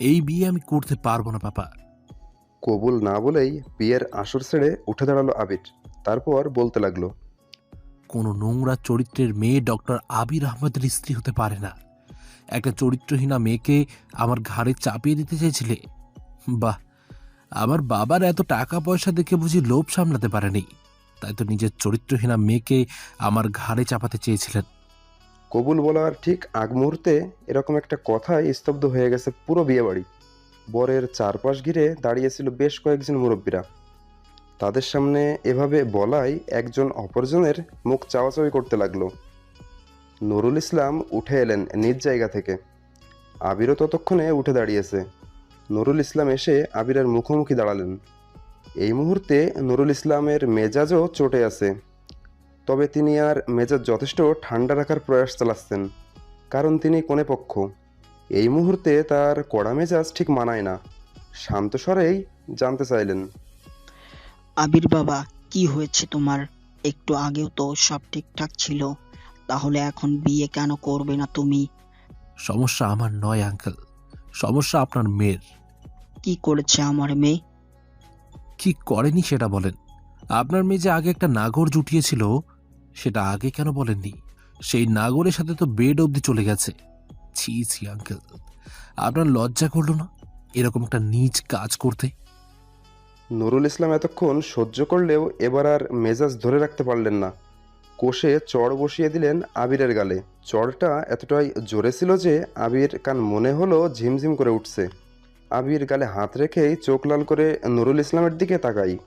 এই বিয়ে আমি করতে পারব না পাপা। কবুল না বলেই বিয়ের আসর ছেড়ে উঠে দাঁড়াল আবির। তারপর বলতে লাগল কোনো নোংরা চরিত্রের মেয়ে ডক্টর আবির আহমেদের স্ত্রী হতে পারে না। একটা চরিত্রহীনা মেয়েকে আমার ঘাড়ে চাপিয়ে দিতে চেয়েছিলে। বাহ আমার বাবার এত টাকা পয়সা দেখে বুঝি লোভ সামলাতে পারেনি। তাই তো নিজের চরিত্রহীনা মেয়েকে আমার ঘাড়ে চাপাতে চেয়েছিলেন। কবুল বলার ঠিক আগ মুহূর্তে এরকম একটা কথায় স্তব্ধ হয়ে গেছে পুরো বিয়েবাড়ি। বরের চারপাশ ঘিরে দাঁড়িয়েছিল বেশ কয়েকজন মুরব্বীরা। তাদের সামনে এভাবে বলাই একজন অপরজনের মুখ চাওয়াচাওয়ি করতে লাগল। নুরুল ইসলাম উঠে এলেন নিজ জায়গা থেকে। আবিরও ততক্ষণে উঠে দাঁড়িয়েছে। নুরুল ইসলাম এসে আবিরের মুখোমুখি দাঁড়ালেন। এই মুহূর্তে নুরুল ইসলামের মেজাজও চটে আছে। তবে তিনি আর মেজাজ যথেষ্ট ঠান্ডা রাখার প্রয়াস চালাচ্ছেন কারণ তিনি কোনে পক্ষ। এই মুহূর্তে তার কড়া মেজাজ ঠিক মানায় না। শান্ত স্বরেই জানতে চাইলেন আবির বাবা কি হয়েছে তোমার? একটু আগেও তো সব ঠিকঠাক ছিল তাহলে এখন বিয়ে কেন করবে না তুমি? সমস্যা আমার নয় আঙ্কেল। সমস্যা আপনার মেয়ের। কি করেছে আমার মেয়ে? কি করেনি সেটা বলেন। আপনার মেয়ে যে আগে একটা নাগর জুটিয়েছিল, সেটা আগে কেন বলেননি? সেই নাগরের সাথে তো বেড অবধি চলে গেছে। ছি ছি আঙ্কেল আপনার লজ্জা করল না? এরকম একটা নিজ কাজ করতে? নুরুল ইসলাম এতক্ষণ সহ্য করলেও এবার আর মেজাজ ধরে রাখতে পারলেন না। কোষে চড় বসিয়ে দিলেন আবিরের গালে। চড়টা এতটাই জোরে ছিল যে আবির কান মনে হলো ঝিমঝিম করে উঠছে। আবির গালে হাত রেখেই চোখ লাল করে নুরুল ইসলামের দিকে তাকাই।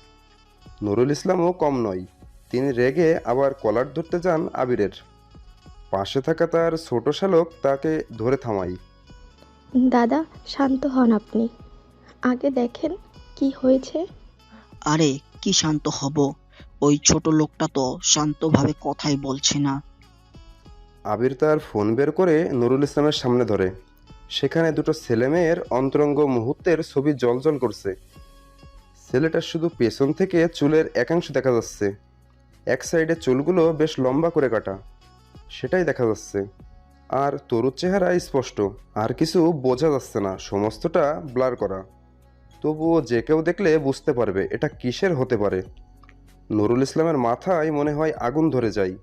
নুরুল ইসলামও কম নয়। তিনি রেগে আবার কলার ধরতে যান আবিরের। পাশে থাকা তার ছোট শালক তাকে ধরে থামাই দাদা শান্ত হন আপনি। আগে দেখেন কি হয়েছে। আরে কি শান্ত হব? ওই ছোট লোকটা তো শান্তভাবে কথাই বলছে না। আবির তার ফোন বের করে নুরুল ইসলামের সামনে ধরে। সেখানে দুটো ছেলেমেয়ের অন্তরঙ্গ মুহূর্তের ছবি জলজল করছে। ছেলেটার শুধু পেছন থেকে চুলের একাংশ দেখা যাচ্ছে। এক সাইডে চুলগুলো বেশ লম্বা করে কাটা। সেটাই দেখা যাচ্ছে। আর তরুর চেহারা স্পষ্ট। আর কিছু বোঝা যাচ্ছে না। সমস্তটা ব্লার করা। তবুও যে কেউ দেখলে বুঝতে পারবে এটা কিসের হতে পারে। নুরুল ইসলামের মাথায় মনে হয় আগুন ধরে যায়।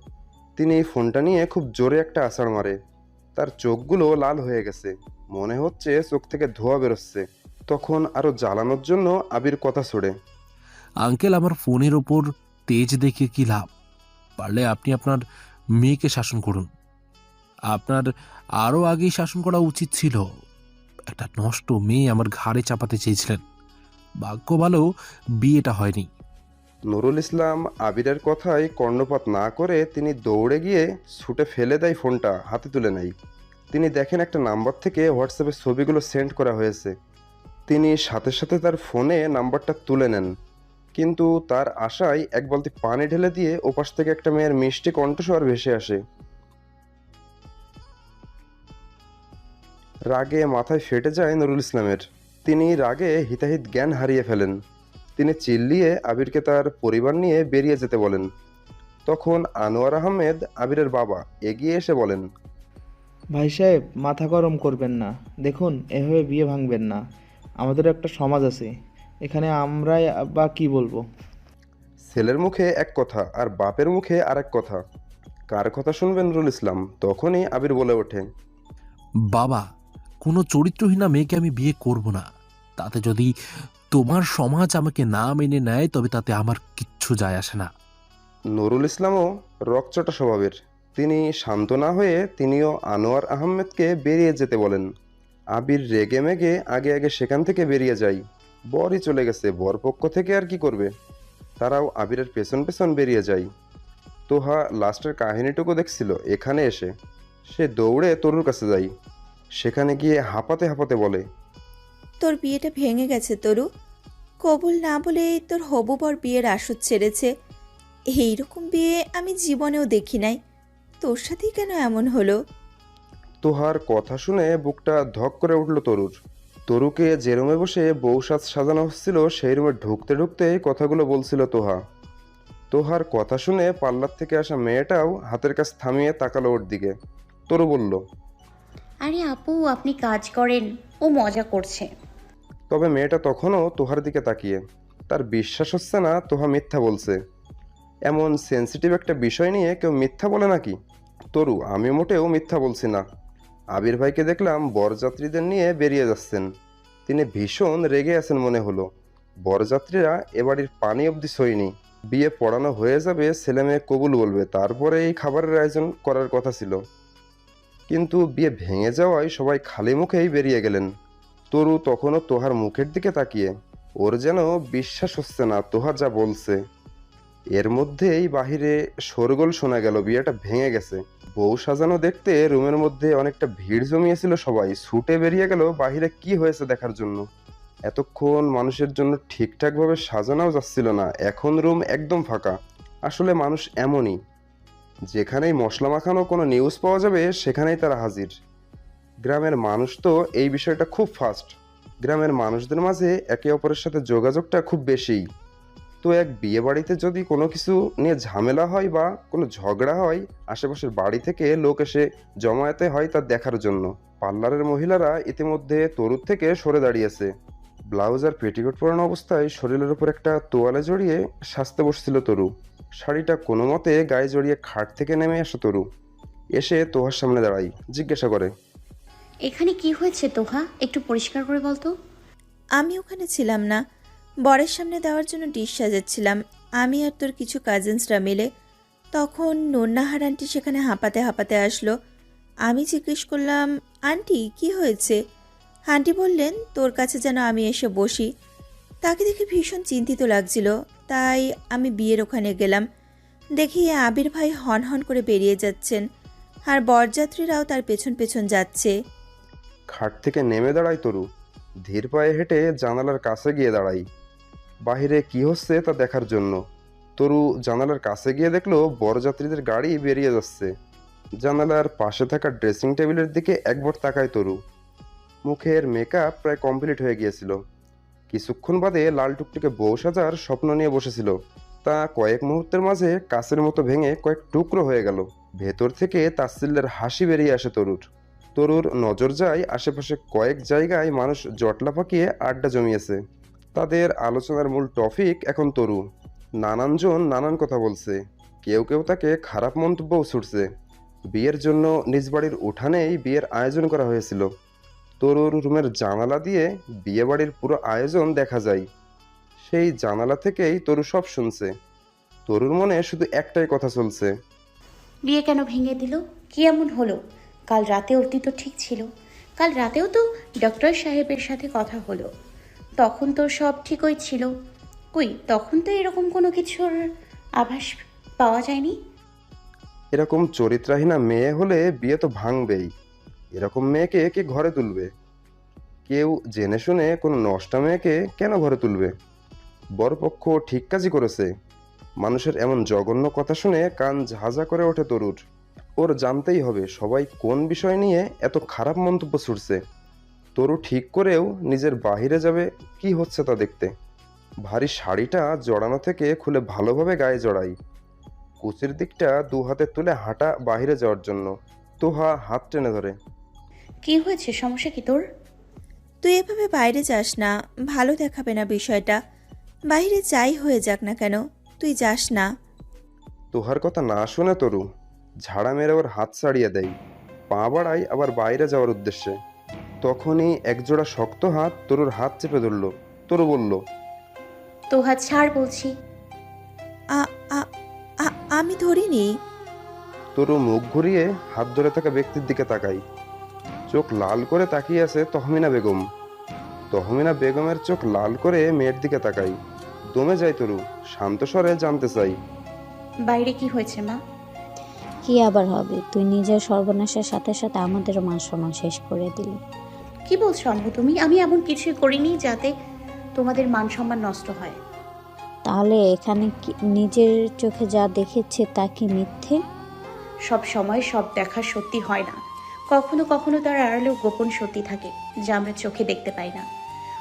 তিনি এই ফোনটা নিয়ে খুব জোরে একটা আছাড় মারে। তার চোখগুলো লাল হয়ে গেছে। মনে হচ্ছে চোখ থেকে ধোয়া বেরোচ্ছে। তখন আরও জ্বালানোর জন্য আবির কথা ছড়ে আঙ্কেল আমার ফোনের ওপর তেজ দেখে কি লাভ? পারলে আপনি আপনার মেয়েকে শাসন করুন। আপনার আরও আগেই শাসন করা উচিত ছিল। একটা নষ্ট মেয়ে আমার ঘাড়ে চাপাতে চেয়েছিলেন। ভাগ্য ভালো বিয়েটা হয়নি। নুরুল ইসলাম আবিরের কথায় কর্ণপাত না করে তিনি দৌড়ে গিয়ে ছুটে ফেলে দেয় ফোনটা হাতে তুলে নেয়। তিনি দেখেন একটা নাম্বার থেকে হোয়াটসঅ্যাপে ছবিগুলো সেন্ড করা হয়েছে। তিনি সাথে সাথে তার ফোনে নাম্বারটা তুলে নেন। কিন্তু তার আশায় এক বালতি পানি ঢেলে দিয়ে ওপাশ থেকে একটা মেয়ের মিষ্টি কণ্ঠস্বর ভেসে আসে। রাগে মাথায় ফেটে যায় নুরুল ইসলামের। তিনি রাগে হিতাহিত জ্ঞান হারিয়ে ফেলেন। তিনি চিল্লিয়ে আবিরকে তার পরিবার নিয়ে বেরিয়ে যেতে বলেন। তখন আনোয়ার আহমেদ আবিরের বাবা এগিয়ে এসে বলেন, ভাই সাহেব, মাথা গরম করবেন না। দেখুন, এভাবে বিয়ে ভাঙবেন না। আমাদের একটা সমাজ আছে। এখানে আমরাই বা কি বলব? ছেলের মুখে এক কথা আর বাপের মুখে আর এক কথা। কার কথা শুনবেন নুরুল ইসলাম? তখনই আবির বলে ওঠে। বাবা কোনো চরিত্রহীনা মেয়েকে আমি বিয়ে করব না। তাতে যদি তোমার সমাজ আমাকে না মেনে নেয় তবে তাতে আমার কিচ্ছু যায় আসে না। নুরুল ইসলামও রকচটা স্বভাবের। তিনি শান্ত না হয়ে তিনিও আনোয়ার আহমেদকে বেরিয়ে যেতে বলেন। আবির রেগে মেগে আগে আগে সেখান থেকে বেরিয়ে যায়। বরই চলে গেছে, বর পক্ষ থেকে আর কি করবে? তারাও আবিরের পেছন পেছন বেরিয়ে যায়। তোহা লাস্টের কাহিনীটুকু দেখছিল, এখানে এসে। সে দৌড়ে তরুর কাছে যায়। সেখানে গিয়ে হাঁপাতে হাঁপাতে বলে, তোর বিয়েটা ভেঙে গেছে, তরু। কবুল না বলে তোর হবু বর বিয়ের আসর ছেড়েছে। এইরকম বিয়ে আমি জীবনেও দেখি নাই। তোর সাথেই কেন এমন হলো? তোহার কথা শুনে বুকটা ধক করে উঠল তরুর। তরুকে যে রুমে বসে বউ সাজ সাজানো হচ্ছিল সেই রুমে ঢুকতে ঢুকতে কথাগুলো বলছিল তোহা। তোহার কথা শুনে পার্লার থেকে আসা মেয়েটাও হাতের কাছ থামিয়ে তাকালো ওর দিকে। তরু বলল আরে আপু আপনি কাজ করেন ও মজা করছে। তবে মেয়েটা তখনও তোহার দিকে তাকিয়ে। তার বিশ্বাস হচ্ছে না তোহা মিথ্যা বলছে। এমন সেন্সিটিভ একটা বিষয় নিয়ে কেউ মিথ্যা বলে নাকি? তরু আমি মোটেও মিথ্যা বলছি না। আবির ভাইকে দেখলাম বরযাত্রীদের নিয়ে বেরিয়ে যাচ্ছেন। তিনি ভীষণ রেগে আছেন মনে হলো। বরযাত্রীরা এ বাড়ির পানি অবধি সইনি। বিয়ে পড়ানো হয়ে যাবে, ছেলে মেয়ে কবুল বলবে, তারপরে এই খাবারের আয়োজন করার কথা ছিল। কিন্তু বিয়ে ভেঙে যাওয়ায় সবাই খালি মুখেই বেরিয়ে গেলেন। তরু তখনও তোহার মুখের দিকে তাকিয়ে। ওর যেন বিশ্বাস হচ্ছে না, তোহা যা বলছে। এর মধ্যেই বাহিরে শোরগোল শোনা গেল, বিয়েটা ভেঙে গেছে। বউ সাজানো দেখতে রুমের মধ্যে অনেকটা ভিড় জমিয়েছিল সবাই। ছুটে বেরিয়ে গেল, বাহিরে কি হয়েছে দেখার জন্য? এতক্ষণ মানুষের জন্য ঠিকঠাকভাবে সাজানোও যাচ্ছিল না। এখন রুম একদম ফাঁকা। আসলে মানুষ এমনই। যেখানেই মশলা মাখানো কোনো নিউজ পাওয়া যাবে, সেখানেই তারা হাজির। গ্রামের মানুষ তো এই বিষয়টা খুব ফাস্ট গ্রামের মানুষদের মাঝে একে অপরের সাথে যোগাযোগটা খুব বেশি তো এক বিয়ে বাড়িতে যদি কোনো কিছু নিয়ে ঝামেলা হয় বা কোনো ঝগড়া হয় আশেপাশের বাড়ি থেকে লোক এসে জমায়েতে হয় তা দেখার জন্য। পার্লারের মহিলারা ইতিমধ্যে তরুর থেকে সরে দাঁড়িয়েছে। ব্লাউজ আর পেটিকোট পরানো অবস্থায় শরীরের উপর একটা তোয়ালে জড়িয়ে সাজতে বসছিল তরু। শাড়িটা কোনো মতে গায়ে জড়িয়ে খাট থেকে নেমে আসে তরু। এসে তোহার সামনে দাঁড়াই জিজ্ঞাসা করে এখানে কি হয়েছে তোহা? একটু পরিষ্কার করে বলতো? আমি ওখানে ছিলাম না। বরের সামনে দেওয়ার জন্য ডিশ সাজাচ্ছিলাম। আমি আর তোর কিছু কাজিনসরা মিলে। তখন নন্নাহার আন্টি সেখানে হাঁপাতে হাঁপাতে আসলো। আমি জিজ্ঞেস করলাম, আন্টি, কি হয়েছে? আন্টি বললেন, তোর কাছে যেন আমি এসে বসি। তাকে দেখে ভীষণ চিন্তিত লাগছিল। তাই আমি বিয়ের ওখানে গেলাম। দেখি আবির ভাই হন হন করে বেরিয়ে যাচ্ছেন। আর বরযাত্রীরাও তার পেছন পেছন যাচ্ছে। খাট থেকে নেমে দাঁড়াই, তরু। ধীর পায়ে হেঁটে জানালার কাছে গিয়ে দাঁড়াই। বাহিরে কি হচ্ছে তা দেখার জন্য। তরু জানালার কাছে গিয়ে দেখল বরযাত্রীদের গাড়ি বেরিয়ে যাচ্ছে। জানালার পাশে থাকা ড্রেসিং টেবিলের দিকে একবার তাকায় তরু। মুখের মেকআপ প্রায় কমপ্লিট হয়ে গিয়েছিল। কিছুক্ষণ বাদে লাল টুকটুকে বউ সাজার স্বপ্ন নিয়ে বসেছিল। তা কয়েক মুহূর্তের মাঝে কাছের মতো ভেঙে কয়েক টুকরো হয়ে গেল। ভেতর থেকে তাচ্ছিল্যের হাসি বেরিয়ে আসে তরুর। তরুর নজর যায় আশেপাশে কয়েক জায়গায় মানুষ জটলা পাকিয়ে আড্ডা জমিয়েছে। তাদের আলোচনার মূল টপিক এখন তরু নানানজন নানান কথা বলছে। কেউ কেউ তাকে খারাপ মন্তব্যও ছুটছে। বিয়ের জন্য নিজ বাড়ির উঠানেই বিয়ের আয়োজন করা হয়েছিল। তরুর রুমের জানালা দিয়ে বিয়ে বাড়ির পুরো আয়োজন দেখা যায়। সেই জানালা থেকেই তরু সব শুনছে। তরুর মনে শুধু একটাই কথা চলছে। বিয়ে কেন ভেঙে দিল? কি এমন হলো? কাল রাতে অবধি তো ঠিক ছিল। কাল রাতেও তো ডক্টর সাহেবের সাথে কথা হলো। তখন তো সব ঠিকই ছিল। কই, তখন তো এরকম কোনো কিছুর আভাস পাওয়া যায়নি? এরকম চরিত্রহীনা মেয়ে হলে বিয়ে তো ভাঙবেই। এরকম মেয়েকে কে ঘরে তুলবে? কেউ জেনে শুনে কোনো নষ্টা মেয়েকে কেন ঘরে তুলবে? বরপক্ষ ঠিক কাজই করেছে। মানুষের এমন জঘন্য কথা শুনে কান ঝাঁঝা করে ওঠে তরুর। ওর জানতেই হবে সবাই কোন বিষয় নিয়ে এত খারাপ মন্তব্য ছুটছে তরু ঠিক করেও নিজের বাহিরে যাবে কি হচ্ছে তা দেখতে। ভারী শাড়িটা জড়ানো থেকে খুলে ভালোভাবে গায়ে জড়াই। কুচির দিকটা দু হাতে তুলে হাঁটা বাইরে যাওয়ার জন্য। তোহা হাত টেনে ধরে। কি হয়েছে? সমস্যা কি তোর? তুই এভাবে বাইরে যাস না ভালো দেখাবে না বিষয়টা। বাইরে যাই হয়ে যাক না কেন তুই যাস না। তোহার কথা না শুনে তরু ঝাড়া মেরে ওর হাত ছাড়িয়ে দেয়। পা বাড়াই আবার বাইরে যাওয়ার উদ্দেশ্যে। তখনই একজোড়া শক্ত হাত তরুর হাত চেপে ধরল। তরু বলল তোহা ছাড় বলছি। আ- আ- আ- আমি ধরিনি। তরু মুখ ঘুরিয়ে হাত ধরে থাকা ব্যক্তির দিকে তাকাই। চোখ লাল করে তাকিয়ে আছে তহমিনা বেগম। তহমিনা বেগমের চোখ লাল করে মেয়ের দিকে তাকাই। দমে যায় তরু শান্ত স্বরে জানতে চাই। বাইরে কি হয়েছে মা? কি আবার হবে? তুই নিজের সর্বনাশের সাথে সাথে আমাদের মান সম্মান শেষ করে দিলি। কি বলছো আম্মু তুমি? আমি এমন কিছুই করিনি যাতে তোমাদের মান সম্মান নষ্ট হয়। তাহলে এখানে কি নিজের চোখে যা দেখেছে তা কি মিথ্যে? সব সময় সব দেখা সত্যি হয় না। কখনো কখনো তার আড়ালেও গোপন সত্যি থাকে যা আমরা চোখে দেখতে পাই না।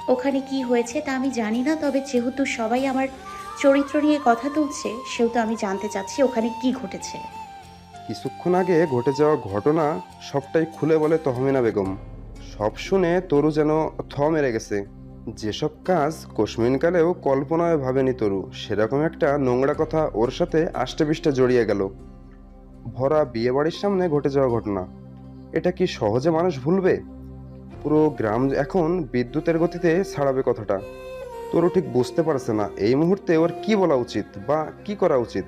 ওখানে কি হয়েছে তা আমি জানি না তবে যেহেতু সবাই আমার চরিত্র নিয়ে কথা তুলছে সেহেতু আমি জানতে চাচ্ছি ওখানে কি ঘটেছে। কিছুক্ষণ আগে ঘটে যাওয়া ঘটনা সবটাই খুলে বলে তহমিনা বেগম। সব শুনে তরু যেন থ মেরে গেছে। যেসব কাজ কোশমিনকালেও কল্পনায় ভাবেনি তরু, সেরকম একটা নোংরা কথা ওর সাথে আষ্টেপৃষ্টে জড়িয়ে গেল। ভরা বিয়ে বাড়ির সামনে ঘটে যাওয়া ঘটনা। এটা কি সহজে মানুষ ভুলবে? পুরো গ্রাম এখন বিদ্যুতের গতিতে ছাড়াবে কথাটা। তরু ঠিক বুঝতে পারছে না, এই মুহূর্তে ওর কি বলা উচিত বা কি করা উচিত?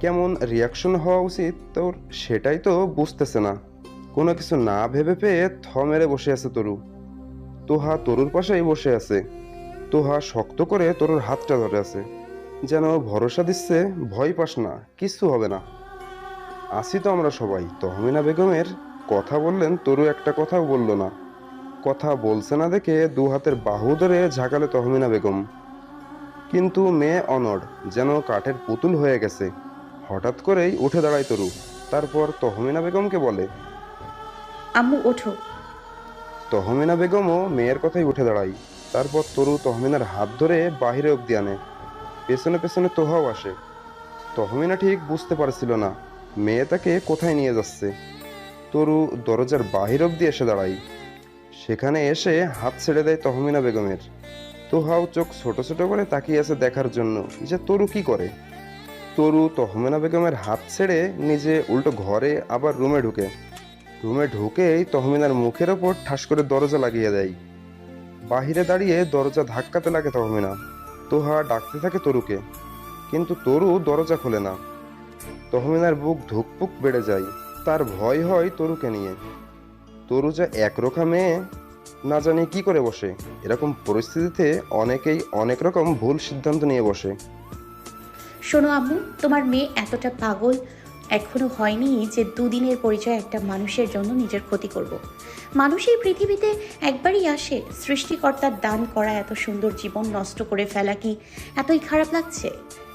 কেমন রিয়াকশন হওয়া উচিত তোর, সেটাই তো বুঝতেছে না। কোনো কিছু না ভেবে পেয়ে থ মেরে বসে আছে তরু। তোহা তরুর পাশেই বসে আছে। তোহা শক্ত করে তরুর হাতটা ধরে আছে। যেন ভরসা দিচ্ছে, ভয় পাস না কিচ্ছু হবে না। আসি তো আমরা সবাই, তহমিনা বেগমের কথা বললেন, তরু একটা কথাও বলল না। কথা বলছে না দেখে দু হাতের বাহু ধরে ঝাঁকালে তহমিনা বেগম। কিন্তু মেয়ে অনড় যেন কাঠের পুতুল হয়ে গেছে। হঠাৎ করেই উঠে দাঁড়ায় তরু। তারপর তহমিনা বেগমকে বলে আম্মু, ওঠো। তহমিনা বেগমও মেয়ের কথাই উঠে দাঁড়ায়। তারপর তরু তহমিনার হাত ধরে বাহিরে অব্দি আনে। পেছনে পেছনে তোহাও আসে। তহমিনা ঠিক বুঝতে পারছিল না মেয়ে তাকে কোথায় নিয়ে যাচ্ছে। তরু দরজার বাহির অব্দি এসে দাঁড়ায়। সেখানে এসে হাত ছেড়ে দেয় তহমিনা বেগমের। তোহাও চোখ ছোট ছোট করে তাকিয়ে আছে দেখার জন্য যে তরু কি করে। তরু তহমিনা বেগমের হাত ছেড়ে নিজে উল্টো ঘরে আবার রুমে ঢুকে। রুমে ঢুকেই তহমিনার মুখের ওপর ঠাস করে দরজা লাগিয়ে দেয়। বাহিরে দাঁড়িয়ে দরজা ধাক্কাতে লাগে তহমিনা। তোহা ডাকতে থাকে তরুকে। কিন্তু তরু দরজা খোলে না। তহমিনার বুক ধুকপুক বেড়ে যায়। তার ভয় হয় তরুকে নিয়ে। তরু যা একরোখা মেয়ে, না জানি কি করে বসে। এরকম পরিস্থিতিতে অনেকেই অনেক রকম ভুল সিদ্ধান্ত নিয়ে বসে। শোনো আম্মু, তোমার মেয়ে এতটা পাগল। এখনও হয়নি যে দুদিনের পরিচয় একটা মানুষের জন্য নিজের ক্ষতি করব। মানুষ এই পৃথিবীতে একবারই আসে, সৃষ্টিকর্তার দান করা এত সুন্দর জীবন নষ্ট করে ফেলা কি এতই খারাপ লাগছে?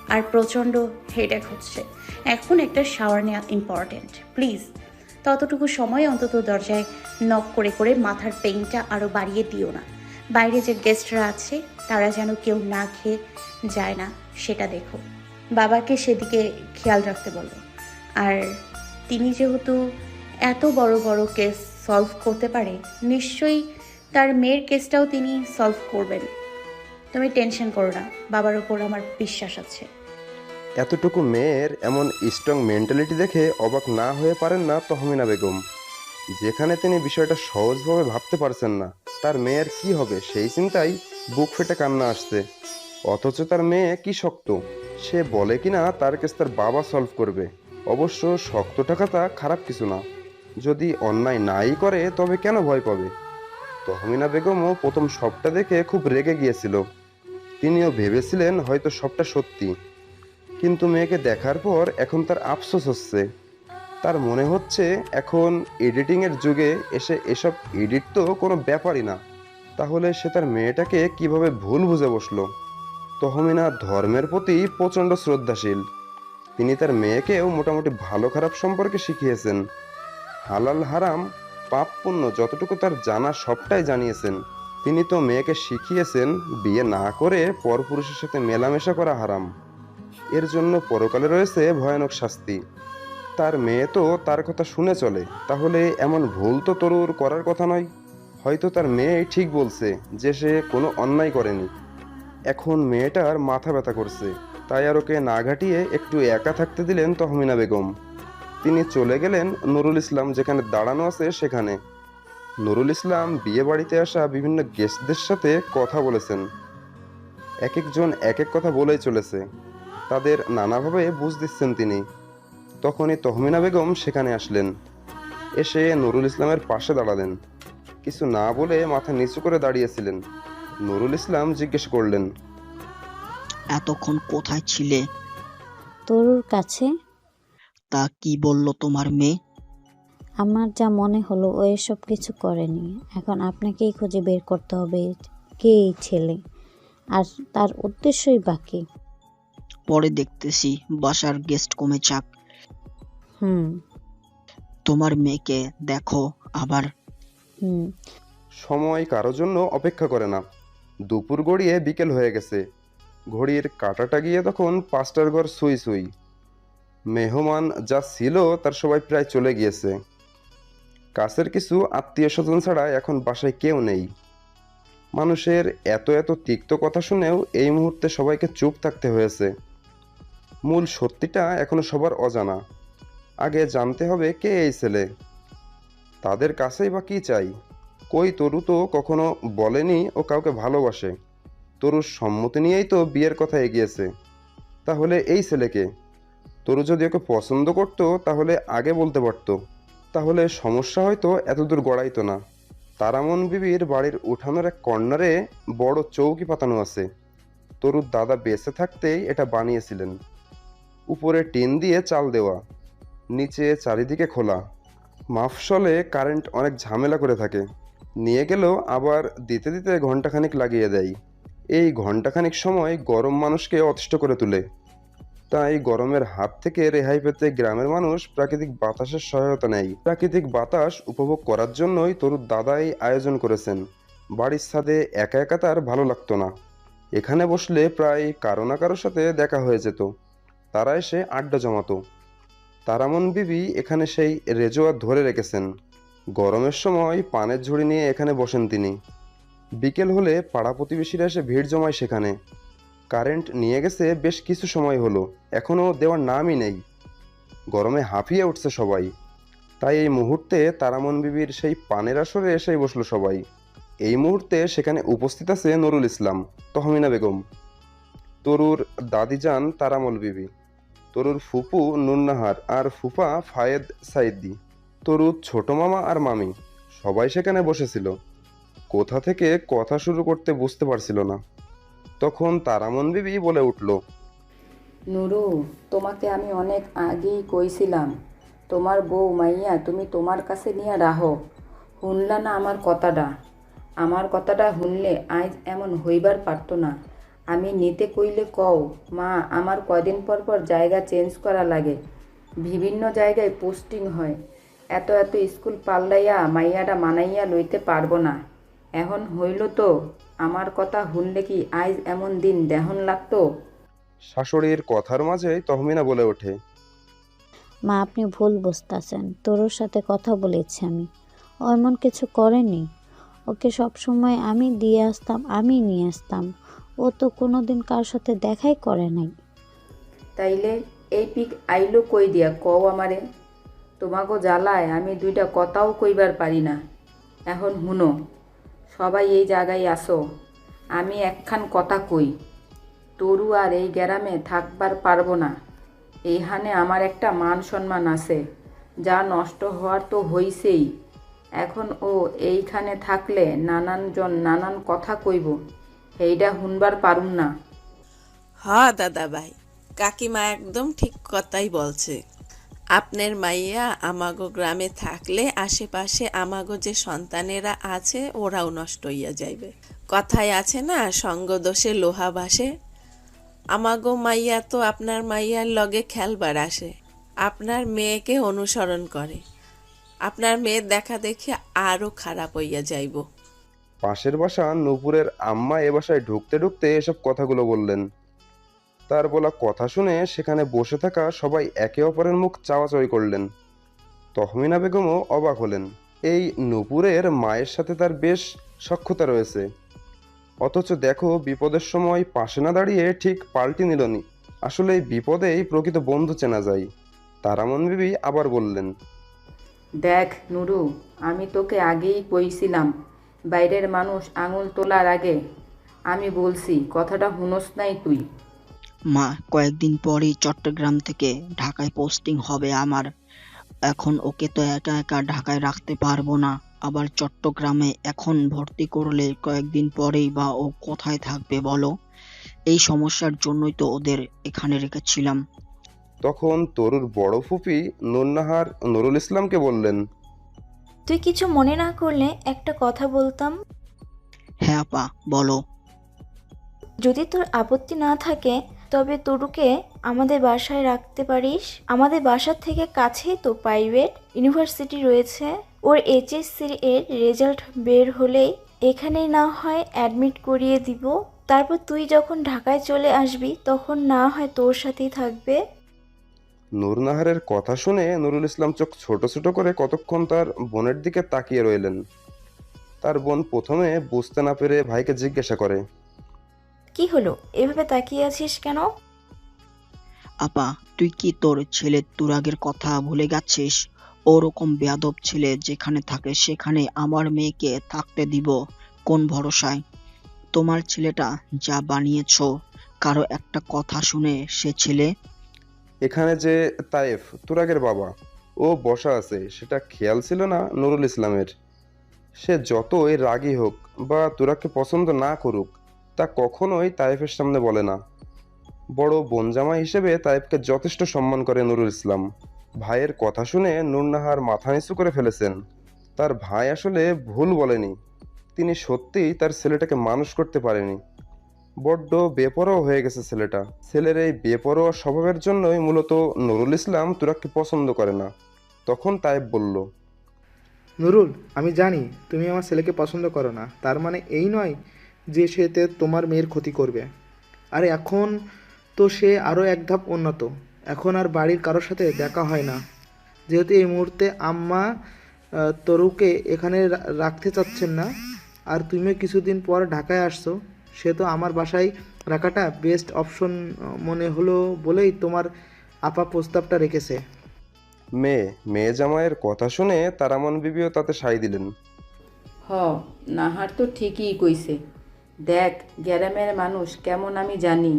আর প্রচণ্ড হেডেক হচ্ছে। এখন একটা শাওয়ার নেওয়া ইম্পর্ট্যান্ট প্লিজ ততটুকু সময় অন্তত দরজায় নক করে করে মাথার পেইনটা আরও বাড়িয়ে দিও না। বাইরে যে গেস্টরা আছে, তারা যেন কেউ না খেয়ে যায় না, সেটা দেখো। বাবাকে সেদিকে খেয়াল রাখতে বলো। আর তিনি যেহেতু এত বড় বড় কেস সলভ করতে পারে, নিশ্চয়ই তার মেয়ের কেসটাও তিনি সলভ করবেন। তুমি টেনশন করো না, বাবার ওপর আমার বিশ্বাস আছে। এতটুকু মেয়ের এমন স্ট্রং মেন্টালিটি দেখে অবাক না হয়ে পারেন না তহমিনা বেগম। যেখানে তিনি বিষয়টা সহজভাবে ভাবতে পারছেন না, তার মেয়ের কি হবে সেই চিন্তায় বুক ফেটে কান্না আসছে। অথচ তার মেয়ে কি শক্ত, সে বলে কিনা তার কেস তার বাবা সলভ করবে। অবশ্য শক্ত টাকাটা খারাপ কিছু না। যদি অন্যায় নাই করে, তবে কেন ভয় পাবে? তহমিনা বেগমও প্রথম সবটা দেখে খুব রেগে গিয়েছিল। তিনিও ভেবেছিলেন হয়তো সবটা সত্যি। কিন্তু মেয়েকে দেখার পর এখন তার আফসোস হচ্ছে। তার মনে হচ্ছে, এখন এডিটিংয়ের যুগে এসে এসব এডিট তো কোনো ব্যাপারই না। তাহলে সে তার মেয়েটাকে কীভাবে ভুল বুঝে বসল? তহমিনা ধর্মের প্রতি প্রচণ্ড শ্রদ্ধাশীল। তিনি তার মেয়েকেও মোটামুটি ভালো খারাপ সম্পর্কে শিখিয়েছেন। হালাল হারাম, পাপ পুণ্য যতটুকু তার জানা সবটাই জানিয়েছেন। তিনি তো মেয়েকে শিখিয়েছেন, বিয়ে না করে পরপুরুষের সাথে মেলামেশা করা হারাম। এর জন্য পরকালে রয়েছে ভয়ানক শাস্তি। তার মেয়ে তো তার কথা শুনে চলে, তাহলে এমন ভুল তো তরুর করার কথা নয়। হয়তো তার মেয়ে ঠিক বলছে যে সে কোনো অন্যায় করেনি। এখন মেয়েটার মাথা ব্যথা করছে। তাই আর ওকে না ঘাটিয়ে একটু একা থাকতে দিলেন তহমিনা বেগম। তিনি চলে গেলেন নুরুল ইসলাম যেখানে দাঁড়ানো আছে সেখানে। নুরুল ইসলাম বিয়ে বাড়িতে আসা বিভিন্ন গেস্টদের সাথে কথা বলেছেন। এক একজন এক এক কথা বলেই চলেছে। তাদের নানাভাবে বুঝ দিচ্ছেন তিনি। তখনই তহমিনা বেগম সেখানে আসলেন। এসে নুরুল ইসলামের পাশে দাঁড়ালেন। কিছু না বলে মাথা নিচু করে দাঁড়িয়েছিলেন। নুরুল ইসলাম জিজ্ঞেস করলেন এতক্ষণ কোথায় ছিলে? তোর কাছে। তা কি বলল তোমার মেয়ে? আমার যা মনে হলো ও এসব কিছু করেনি। এখন আপনাকেই খুঁজে বের করতে হবে কে এই ছেলে? আর তার উদ্দেশ্যই বাকি পরে দেখতেছি বাসার গেস্ট কমে যাক। হুম। তোমার মেয়েকে দেখো আবার। হুম। সময় কারও জন্য অপেক্ষা করে না। দুপুর গড়িয়ে বিকেল হয়ে গেছে। ঘড়ির কাঁটাটা গিয়ে তখন পাঁচটার ঘর সুই সুই। মেহমান যা ছিল তার সবাই প্রায় চলে গিয়েছে। কাছের কিছু আত্মীয় স্বজন ছাড়া এখন বাসায় কেউ নেই। মানুষের এত এত তিক্ত কথা শুনেও এই মুহূর্তে সবাইকে চুপ থাকতে হয়েছে। মূল সত্যিটা এখনও সবার অজানা। আগে জানতে হবে কে এই ছেলে। তাদের কাছেই বা কী চাই? কই তরু তো কখনো বলেনি ও কাউকে ভালোবাসে। তরুর সম্মতি নিয়েই তো বিয়ের কথা এগিয়েছে। তাহলে এই ছেলেকে? তরু যদি ওকে পছন্দ করতো, তাহলে আগে বলতে পারতো। তাহলে সমস্যা হয়তো এতদূর গড়াইতো না। তারামন বিবির বাড়ির উঠানোর এক কর্নারে বড় চৌকি পাতানো আছে। তরুর দাদা বেঁচে থাকতেই এটা বানিয়েছিলেন। উপরে টিন দিয়ে চাল দেওয়া, নিচে চারিদিকে খোলা। মাফসলে কারেন্ট অনেক ঝামেলা করে থাকে। নিয়ে গেলেও আবার দিতে দিতে ঘন্টাখানিক লাগিয়ে দেয়। এই ঘন্টাখানিক সময় গরম মানুষকে অতিষ্ঠ করে তোলে। তাই গরমের হাত থেকে রেহাই পেতে গ্রামের মানুষ প্রাকৃতিক বাতাসের সহায়তা নেয়। প্রাকৃতিক বাতাস উপভোগ করার জন্যই তরুর দাদাই আয়োজন করেছেন। বাড়ির ছাদে একা একা তার ভালো লাগতো না। এখানে বসলে প্রায় কারও না কারোর সাথে দেখা হয়ে যেত। তারা এসে আড্ডা জমাতো। তারামন বিবি এখানে সেই রেজোয়ার ধরে রেখেছেন। গরমের সময় পানের ঝুড়ি নিয়ে এখানে বসেন তিনি। বিকেল হলে পাড়া প্রতিবেশীরা এসে ভিড় জমায় সেখানে। কারেন্ট নিয়ে গেছে বেশ কিছু সময় হলো, এখনও দেওয়ার নামই নেই। গরমে হাঁপিয়ে উঠছে সবাই। তাই এই মুহূর্তে তারামন বিবির সেই পানের আসরে এসেই বসল সবাই। এই মুহূর্তে সেখানে উপস্থিত আছে নুরুল ইসলাম, তহমিনা বেগম। তরুর দাদিজান তারামল বিবি। তরুর ফুপু নুন্নাহার আর ফুফা ফায়েদ সাইদি। তরুর ছোট মামা আর মামি, সবাই সেখানে বসেছিল। কোথা থেকে কথা শুরু করতে বুঝতে পারছিল না। তখন তারামন বিবি বলে উঠল, নুরু, তোমাকে আমি অনেক আগেই কইছিলাম, তোমার বউ মাইয়া তুমি তোমার কাছে নিয়ে রাহো শুনলা না আমার কথাটা। আমার কথাটা শুনলে আজ এমন হইবার পারতো না। আমি নিতে কইলে কও, মা, আমার কদিন পর পর জায়গা চেঞ্জ করা লাগে বিভিন্ন জায়গায় পোস্টিং হয়, এত এত স্কুল পাল্লাইয়া মাইয়াটা মানাইয়া লইতে পারব না। এখন হইল তো আমার কথা শুনলে কি আজ এমন দিন দেহন লাগতো? শাশুড়ির কথার মাঝেই তহমিনা বলে ওঠে। মা আপনি ভুল বুঝতেছেন। তোর সাথে কথা বলেছি আমি। ও এমন কিছু করেনি। ওকে সব সময় আমি দিয়ে আসতাম আমি নিয়ে আসতাম। ও তো কোনো দিন কার সাথে দেখাই করে নাই। তাইলে এই পিক আইলো কই দিয়া কও আমারে। তোমাগো জ্বালায় আমি দুইটা কথাও কইবার পারি না। এখন হুনো সবাই এই জায়গায় আসো। আমি একখান কথা কই, তরু আর এই গ্রামে থাকবার পারব না। এইখানে আমার একটা মান সম্মান আছে, যা নষ্ট হওয়ার তো হইছেই। এখন ও এইখানে থাকলে নানানজন নানান কথা কইব এইটা শুনবার পারুম না। হ্যাঁ দাদা ভাই কাকিমা একদম ঠিক কথাই বলছে। আপনার মাইয়া আমাগো গ্রামে থাকলে আশেপাশে আমাগো যে সন্তানেরা আছে, ওরাও নষ্ট হইয়া যাইবে। কথায় আছে না সঙ্গদোষে লোহা বাসে আমাগো মাইয়া তো আপনার মাইয়ার লগে খেলবার আসে। আপনার মেয়েকে অনুসরণ করে। আপনার মেয়ের দেখা দেখি আরও খারাপ হইয়া যাইব। পাশের বাসা নূপুরের আম্মা এ বাসায় ঢুকতে ঢুকতে এসব কথাগুলো বললেন। তার বলা কথা শুনে সেখানে বসে থাকা সবাই একে অপরের মুখ চাওয়াচাওয়ি করলেন। তহমিনা বেগমও অবাক হলেন। এই নূপুরের মায়ের সাথে তার বেশ সক্ষতা রয়েছে। অথচ দেখো, বিপদের সময় পাশে না দাঁড়িয়ে ঠিক পাল্টি নিলনি আসলে এই বিপদেই প্রকৃত বন্ধু চেনা যায়। তারামন বিবি আবার বললেন, দেখ নুরু, আমি তোকে আগেই কইছিলাম, বাইরের মানুষ আঙুল তোলার আগে। আমি বলছি, কথাটা হুনস নাই তুই। মা কয়েকদিন পরেই চট্টগ্রাম থেকে ঢাকায় পোস্টিং হবে আমার। এখন ওকে তো একা একা ঢাকায় রাখতে পারব না। আবার চট্টগ্রামে এখন ভর্তি করলে কয়েকদিন পরেই বা ও কোথায় থাকবে বলো? এই সমস্যার জন্যই তো ওদের এখানে রেখেছিলাম। তখন তরুর বড় ফুপি নুন্নাহার নুরুল ইসলামকে বললেন তুই কিছু মনে না করলে একটা কথা বলতাম? হ্যাঁ আপা বলো। যদি তোর আপত্তি না থাকে তবে তরুকে আমাদের বাসায় রাখতে পারিস? আমাদের বাসার থেকে কাছেই তো প্রাইভেট ইউনিভার্সিটি রয়েছে। ওর এইচএসসি এর রেজাল্ট বের হলেই এখানেই না হয় অ্যাডমিট করিয়ে দিব। তারপর তুই যখন ঢাকায় চলে আসবি, তখন না হয় তোর সাথেই থাকবে। নূরনাহারের কথা শুনে নুরুল ইসলাম চোখ ছোট ছোট করে কতক্ষণ তার বোনের দিকে তাকিয়ে রইলেন। তার বোন প্রথমে বুঝতে না পেরে ভাইকে জিজ্ঞাসা করে কি হলো? এভাবে তাকিয়ে আছিস কেন? আপা তুই কি তোর ছেলের তুরাগের কথা ভুলে গেছিস? ওরকম বেয়াদব ছেলে যেখানে থাকে সেখানে আমার মেয়েকে থাকতে দিব কোন ভরসায়? তোমার ছেলেটা যা বানিয়েছো কারও একটা কথা শুনে সে ছেলে? এখানে যে তায়েফ তুরাগের বাবা ও বসা আছে সেটা খেয়াল ছিল না নুরুল ইসলামের। সে যতই রাগী হোক বা তুরাগকে পছন্দ না করুক তা কখনোই তায়েফের সামনে বলে না। বড় বনজামা হিসেবে তায়েফকে যথেষ্ট সম্মান করে নুরুল ইসলাম। ভাইয়ের কথা শুনে নুরনাহার মাথা নিচু করে ফেলেছেন। তার ভাই আসলে ভুল বলেনি। তিনি সত্যিই তার ছেলেটাকে মানুষ করতে পারেনি। বড্ড বেপরোয়া হয়ে গেছে ছেলেটা। ছেলের এই বেপরোয়া স্বভাবের জন্যই মূলত নুরুল ইসলাম তুরাককে পছন্দ করে না। তখন তায়েব বলল, নুরুল, আমি জানি তুমি আমার ছেলেকে পছন্দ করো না। তার মানে এই নয় যে সেতে তোমার মেয়ের ক্ষতি করবে। আর এখন তো সে আরও এক ধাপ উন্নত। এখন আর বাড়ির কারোর সাথে দেখা হয় না। যেহেতু এই মুহূর্তে আম্মা তরুকে এখানে রাখতে চাচ্ছেন না আর তুমিও কিছুদিন পর ঢাকায় আসছো সে তো আমার বাসায় রাখাটা বেস্ট অপশন মনে হলো বলেই তোমার আপা প্রস্তাবটা রেখেছে। মেয়ে মেয়ে জামাইয়ের কথা শুনে তারামন বিবিও তাতে সাই দিলেন। হ নাহার তো ঠিকই কইছে। দেখ গ্যারামের মানুষ কেমন আমি জানি।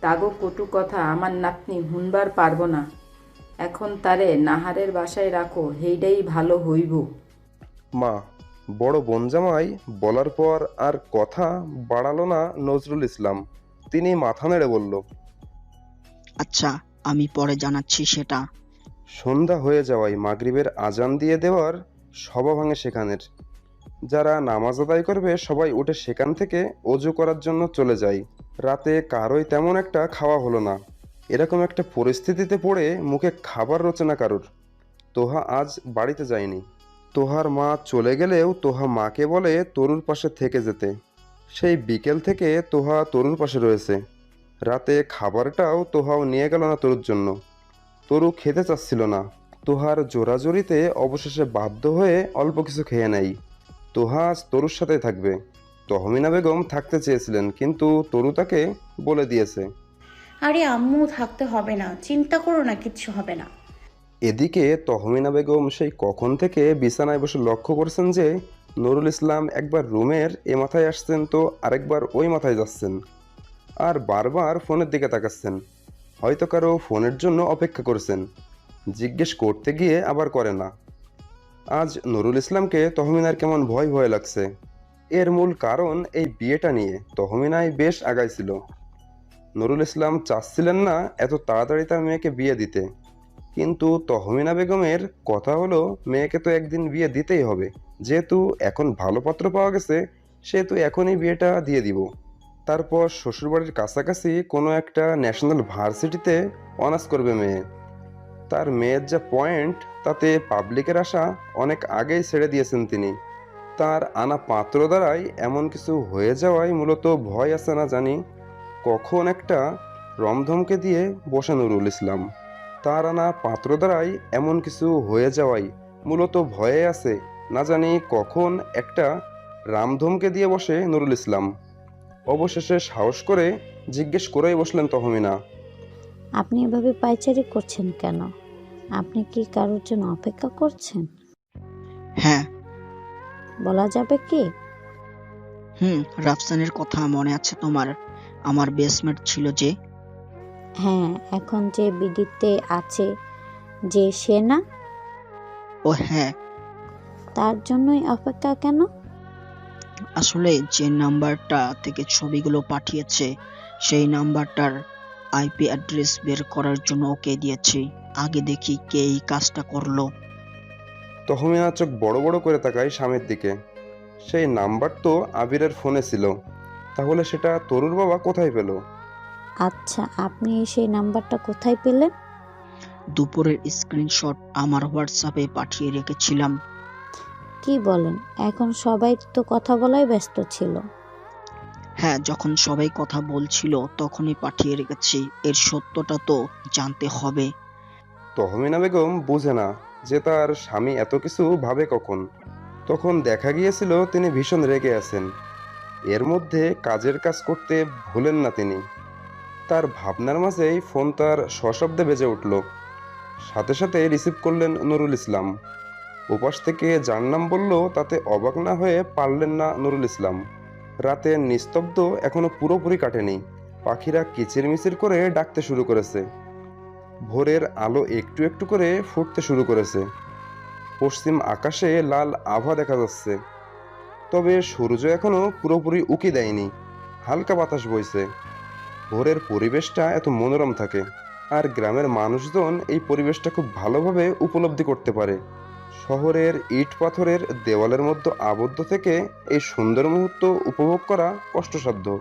তাগো কটু কথা আমার নাতনি হুনবার পারব না। এখন তারে নাহারের বাসায় রাখো হেইডাই ভালো হইব। মা বড় বনজামাই বলার পর আর কথা বাড়ালো না নজরুল ইসলাম। তিনি মাথা নেড়ে বলল আচ্ছা আমি পরে জানাচ্ছি সেটা। সন্ধ্যা হয়ে যাওয়ায় মাগরিবের আজান দিয়ে দেওয়ার সভা ভাঙে সেখানের। যারা নামাজ আদায় করবে, সবাই উঠে সেখান থেকে অজু করার জন্য চলে যায়। রাতে কারোই তেমন একটা খাওয়া হলো না। এরকম একটা পরিস্থিতিতে পড়ে মুখে খাবার রচনা কারুর। তোহা আজ বাড়িতে যায়নি। তোহার মা চলে গেলেও তোহা মাকে বলে তরুর পাশে থেকে যেতে। সেই বিকেল থেকে তোহা তরুর পাশে রয়েছে। রাতে খাবারটাও তোহাও নিয়ে গেল না তরুর জন্য। তরু খেতে চাচ্ছিল না। তোহার জোরাজোরিতে অবশেষে বাধ্য হয়ে অল্প কিছু খেয়ে নেয়। তোহা আজ তরুর সাথে থাকবে। তহমিনা বেগম থাকতে চেয়েছিলেন কিন্তু তরু তাকে বলে দিয়েছে। আরে আম্মু থাকতে হবে না। চিন্তা করো না কিচ্ছু হবে না। এদিকে তহমিনা বেগম সেই কখন থেকে বিছানায় বসে লক্ষ্য করছেন যে নুরুল ইসলাম একবার রুমের এ মাথায় আসছেন তো আরেকবার ওই মাথায় যাচ্ছেন আর বারবার ফোনের দিকে তাকাচ্ছেন। হয়তো কারও ফোনের জন্য অপেক্ষা করছেন। জিজ্ঞেস করতে গিয়ে আবার করে না। আজ নুরুল ইসলামকে তহমিনার কেমন ভয় ভয় লাগছে। এর মূল কারণ এই বিয়েটা নিয়ে। তহমিনায় বেশ আগাইছিল। নুরুল ইসলাম চাচ্ছিলেন না এত তাড়াতাড়ি তার মেয়েকে বিয়ে দিতে। কিন্তু তহমিনা বেগমের কথা হলো, মেয়েকে তো একদিন বিয়ে দিতেই হবে। যেহেতু এখন ভালো পাত্র পাওয়া গেছে, সেহেতু এখনই বিয়েটা দিয়ে দিব। তারপর শ্বশুরবাড়ির কাছাকাছি কোনো একটা ন্যাশনাল ভার্সিটিতে অনার্স করবে মেয়ে। তার মেয়ের যা পয়েন্ট তাতে পাবলিকের আশা অনেক আগেই ছেড়ে দিয়েছেন তিনি। তার আনা পাত্র দ্বারাই এমন কিছু হয়ে যাওয়ায় মূলত ভয় আছে না জানি। কখন একটা রমধমকে দিয়ে বসে নুরুল ইসলাম। তার আনা পাত্র দ্বারাই এমন কিছু হয়ে যাওয়াই মূলত ভয়ে আছে না জানি কখন একটা রামধমকে দিয়ে বসে নুরুল ইসলাম। অবশেষে সাহস করে জিজ্ঞেস করেই বসলেন তহমিনা। আপনি এভাবে পায়চারি করছেন কেন? আপনি কি কারোর জন্য অপেক্ষা করছেন? হ্যাঁ। বলা যাবে কি? হুম রাফসানের কথা মনে আছে তোমার? আমার বেসমেট ছিল যে। হ্যাঁ এখন যে বিডিতে আছে যে সে না? ও হ্যাঁ। তার জন্যই অপেক্ষা কেন? আসলে যে নাম্বারটা থেকে ছবিগুলো পাঠিয়েছে সেই নাম্বারটার আইপি অ্যাড্রেস বের করার জন্য ওকে দিয়েছি। আগে দেখি কে এই কাজটা করল। তহমিনা চোখ বড় বড় করে তাকায় স্বামীর দিকে। সেই নাম্বার তো আবিরের ফোনে ছিল। তাহলে সেটা তরুর বাবা কোথায় পেল? আচ্ছা আপনি সেই নাম্বারটা কোথায় পেলেন? দুপুরের স্ক্রিনশট আমার হোয়াটসঅ্যাপে পাঠিয়ে রেখেছিলাম। কি বলেন? এখন সবাই তো কথা বলাই ব্যস্ত ছিল। হ্যাঁ যখন সবাই কথা বলছিল, তখনই পাঠিয়ে রেখেছি। এর সত্যটা তো জানতে হবে। তহমিনা বেগম বুঝে না যে তার স্বামী এত কিছু ভাবে কখন। তখন দেখা গিয়েছিল তিনি ভীষণ রেগে আছেন। এর মধ্যে কাজের কাজ করতে ভুলেন না তিনি। তার ভাবনার মাঝেই ফোন তার সশব্দে বেজে উঠল। সাথে সাথে রিসিভ করলেন নুরুল ইসলাম। ওপাশ থেকে যার নাম বলল, তাতে অবাক না হয়ে পারলেন না নুরুল ইসলাম। রাতের নিস্তব্ধ এখনও পুরোপুরি কাটেনি। পাখিরা কিচিরমিচির করে ডাকতে শুরু করেছে। ভোরের আলো একটু একটু করে ফুটতে শুরু করেছে। পশ্চিম আকাশে লাল আভা দেখা যাচ্ছে। তবে সূর্য এখনও পুরোপুরি উকি দেয়নি। হালকা বাতাস বইছে। ভোরের পরিবেশটা এত মনোরম থাকে। আর গ্রামের মানুষজন এই পরিবেশটা খুব ভালোভাবে উপলব্ধি করতে পারে। শহরের ইট পাথরের দেওয়ালের মধ্যে আবদ্ধ থেকে এই সুন্দর মুহূর্ত উপভোগ করা কষ্টসাধ্য।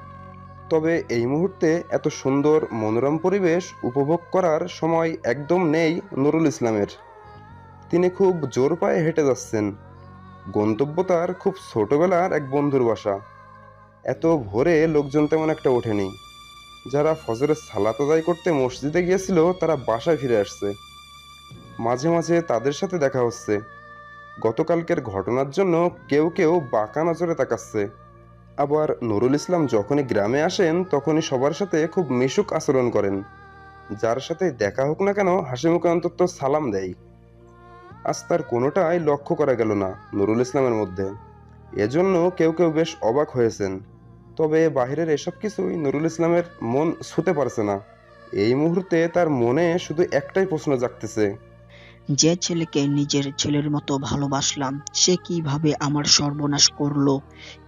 তবে এই মুহূর্তে এত সুন্দর মনোরম পরিবেশ উপভোগ করার সময় একদম নেই নুরুল ইসলামের। তিনি খুব জোর পায়ে হেঁটে যাচ্ছেন। গন্তব্য তার খুব ছোটবেলার এক বন্ধুর বাসা। এত ভোরে লোকজন তেমন একটা ওঠেনি। যারা ফজরের সালাত আদায় করতে মসজিদে গিয়েছিল তারা বাসায় ফিরে আসছে। মাঝে মাঝে তাদের সাথে দেখা হচ্ছে। গতকালকের ঘটনার জন্য কেউ কেউ বাঁকা নজরে তাকাচ্ছে। আবার নুরুল ইসলাম যখনই গ্রামে আসেন, তখনই সবার সাথে খুব মিশুক আচরণ করেন। যার সাথে দেখা হোক না কেন, হাসি মুখে অন্তত সালাম দেয়। আজ তার কোনোটাই লক্ষ্য করা গেল না নুরুল ইসলামের মধ্যে। এজন্য কেউ কেউ বেশ অবাক হয়েছেন। তবে বাহিরের এসব কিছুই নুরুল ইসলামের মন ছুতে পারছে না। এই মুহূর্তে তার মনে শুধু একটাই প্রশ্ন জাগতেছে। যে ছেলেকে নিজের ছেলের মতো ভালোবাসলাম, সে কীভাবে আমার সর্বনাশ করল?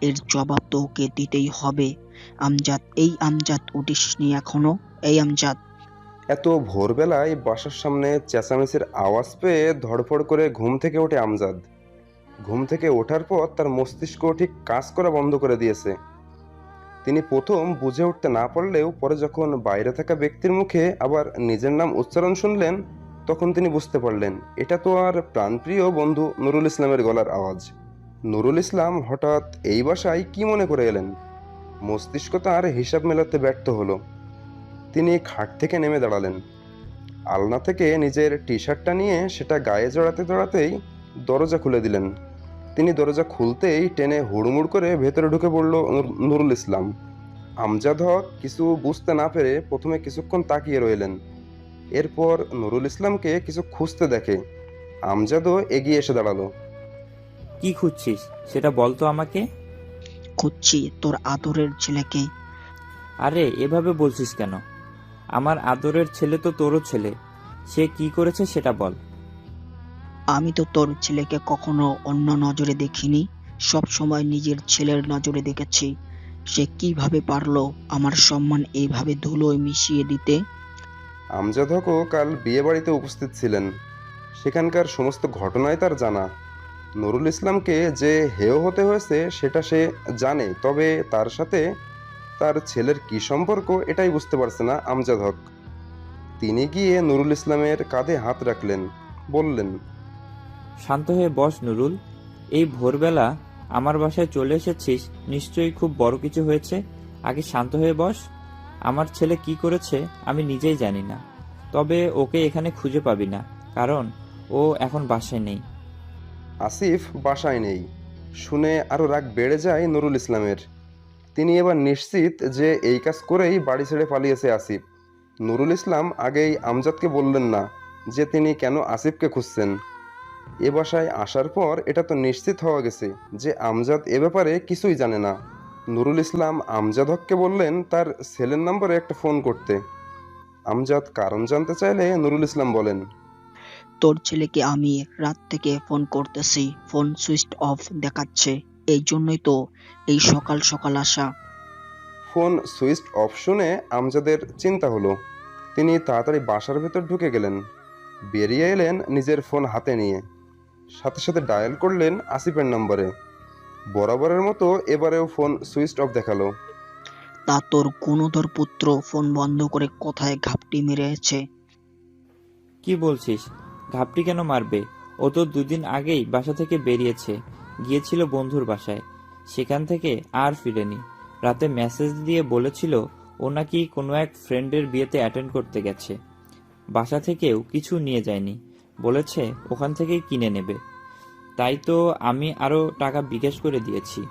এর জবাব তো ওকে দিতেই হবে। আমজাদ, এই আমজাদ উঠিসনি এখনও, এই আমজাদ। এত ভোরবেলায় বাসার সামনে চেঁচামেচির আওয়াজ পেয়ে ধড়ফড় করে ঘুম থেকে ওঠে আমজাদ। ঘুম থেকে ওঠার পর তার মস্তিষ্ক ঠিক কাজ করা বন্ধ করে দিয়েছে। তিনি প্রথম বুঝে উঠতে না পারলেও পরে যখন বাইরে থাকা ব্যক্তির মুখে আবার নিজের নাম উচ্চারণ শুনলেন তখন তিনি বুঝতে পারলেন, এটা তো আর প্রাণপ্রিয় বন্ধু নুরুল ইসলামের গলার আওয়াজ। নুরুল ইসলাম হঠাৎ এই বাসায় কি মনে করে এলেন? মস্তিষ্ক তার হিসাব মেলাতে ব্যর্থ হলো। তিনি খাট থেকে নেমে দাঁড়ালেন। আলনা থেকে নিজের টি শার্টটা নিয়ে সেটা গায়ে জড়াতে জড়াতেই দরজা খুলে দিলেন। তিনি দরজা খুলতেই টেনে হুড়মুড় করে ভেতরে ঢুকে পড়ল নুর- নুরুল ইসলাম। আমজাদ হক কিছু বুঝতে না পেরে প্রথমে কিছুক্ষণ তাকিয়ে রইলেন। এরপর নুরুল ইসলামকে কিছু খুঁজতে দেখে আমজাদও এগিয়ে এসে দাঁড়াল। কি খুঁজছিস? সেটা বল তো আমাকে। খুঁজছি তোর আদরের ছেলেকে। আরে এভাবে বলছিস কেন? আমার আদরের ছেলে তো তোরও ছেলে। সে কি করেছে সেটা বল। আমি তো তোর ছেলেকে কখনো অন্য নজরে দেখিনি। সব সময় নিজের ছেলের নজরে দেখেছি। সে কীভাবে পারল আমার সম্মান এইভাবে ধুলোয় মিশিয়ে দিতে? আমজাদ হকও কাল বিয়ে বাড়িতে উপস্থিত ছিলেন। সেখানকার সমস্ত ঘটনাই তার জানা। নুরুল ইসলামকে যে হেয় হতে হয়েছে, সেটা সে জানে, তবে তার সাথে তার ছেলের কি সম্পর্ক, এটাই বুঝতে পারছে না আমজাদ হক। তিনি গিয়ে নুরুল ইসলামের কাঁধে হাত রাখলেন, বললেন, শান্ত হয়ে বস নুরুল, এই ভোরবেলা আমার বাসায় চলে এসেছিস, নিশ্চয়ই খুব বড় কিছু হয়েছে, আগে শান্ত হয়ে বস। আমার ছেলে কি করেছে আমি নিজেই জানি না। তবে ওকে এখানে খুঁজে পাবি না, কারণ ও এখন বাসায় নেই। আসিফ বাসায় নেই। শুনে আরও রাগ বেড়ে যায় নুরুল ইসলামের। তিনি এবার নিশ্চিত যে এই কাজ করেই বাড়ি ছেড়ে পালিয়েছে আসিফ। নুরুল ইসলাম আগেই আমজাদকে বললেন না যে তিনি কেন আসিফকে খুঁজছেন। এ বাসায় আসার পর এটা তো নিশ্চিত হওয়া গেছে যে আমজাদ এ ব্যাপারে কিছুই জানে না। নুরুল ইসলাম আমজাদ হককে বললেন তার ছেলের নম্বরে একটা ফোন করতে। আমজাদ কারণ জানতে চাইলে নুরুল ইসলাম বলেন তোর ছেলেকে আমি রাত থেকে ফোন করতেছি। ফোন সুইচ অফ দেখাচ্ছে। এই জন্যই তো এই সকাল সকাল আসা। ফোন সুইচ অফ শুনে আমজাদের চিন্তা হলো। তিনি তাড়াতাড়ি বাসার ভেতর ঢুকে গেলেন। বেরিয়ে এলেন নিজের ফোন হাতে নিয়ে। সাথে সাথে ডায়াল করলেন আসিফের নম্বরে। বরাবরের মতো এবারেও ফোন সুইচ অফ দেখাল। তা তোর গুণধর পুত্র ফোন বন্ধ করে কোথায় ঘাপটি মেরেছে? কি বলছিস? ঘাপটি কেন মারবে? ও তো দুদিন আগেই বাসা থেকে বেরিয়েছে। গিয়েছিল বন্ধুর বাসায়। সেখান থেকে আর ফিরেনি। রাতে মেসেজ দিয়ে বলেছিল ও নাকি কোনো এক ফ্রেন্ডের বিয়েতে অ্যাটেন্ড করতে গেছে। বাসা থেকেও কিছু নিয়ে যায়নি। বলেছে ওখান থেকেই কিনে নেবে। তাই তো আমি আরও টাকা বিকাশ করে দিয়েছি।